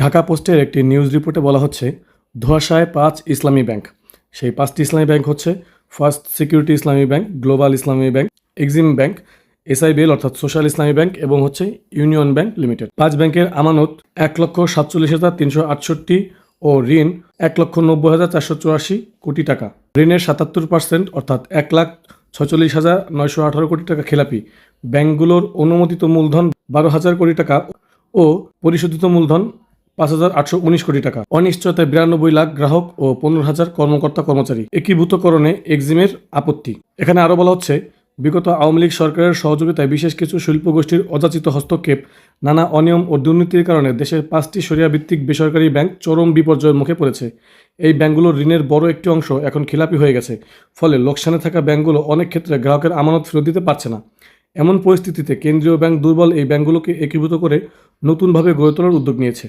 ঢাকা পোস্টের একটি নিউজ রিপোর্টে বলা হচ্ছে, ধোয়াশায় পাঁচ ইসলামী ব্যাংক। সেই পাঁচটি ইসলামী ব্যাংক হচ্ছে first security Islami bank, global Islami bank, Exim bank SIBL অর্থাৎ সোশ্যাল ইসলামী ব্যাংক এবং হচ্ছে ইউনিয়ন ব্যাংক লিমিটেড। পাঁচ ব্যাংকের আমানত এক লক্ষ সাতচল্লিশ হাজার তিনশো আটষট্টি ও ঋণ এক লক্ষ নব্বই হাজার চারশো চুরাশি কোটি টাকা। ঋণের সাতাত্তর পার্সেন্ট অর্থাৎ এক লাখ ছচল্লিশ হাজার নয়শো আঠারো কোটি টাকা খেলাপি। ব্যাংকগুলোর অনুমোদিত মূলধন বারো হাজার কোটি টাকা ও পরিশোধিত মূলধন পাঁচ হাজার আটশো উনিশ কোটি টাকা। অনিশ্চয়তায় বিরানব্বই লাখ গ্রাহক ও পনেরো হাজার কর্মকর্তা কর্মচারী একীভূতকরণে এক্সিমের আপত্তি। এখানে আরও বলা হচ্ছে, বিগত আওয়ামী লীগ সরকারের সহযোগিতায় বিশেষ কিছু শিল্প গোষ্ঠীর অযাচিত হস্তক্ষেপ, নানা অনিয়ম ও দুর্নীতির কারণে দেশের পাঁচটি সরিয়া ভিত্তিক বেসরকারি ব্যাংক চরম বিপর্যয়ের মুখে পড়েছে। এই ব্যাংকগুলোর ঋণের বড় একটি অংশ এখন খিলাপি হয়ে গেছে, ফলে লোকসানে থাকা ব্যাংকগুলো অনেক ক্ষেত্রে গ্রাহকের আমানত ফেরত দিতে পারছে না। এমন পরিস্থিতিতে কেন্দ্রীয় ব্যাংক দুর্বল এই ব্যাংকগুলোকে একীভূত করে নতুনভাবে গড়ে তোলার উদ্যোগ নিয়েছে।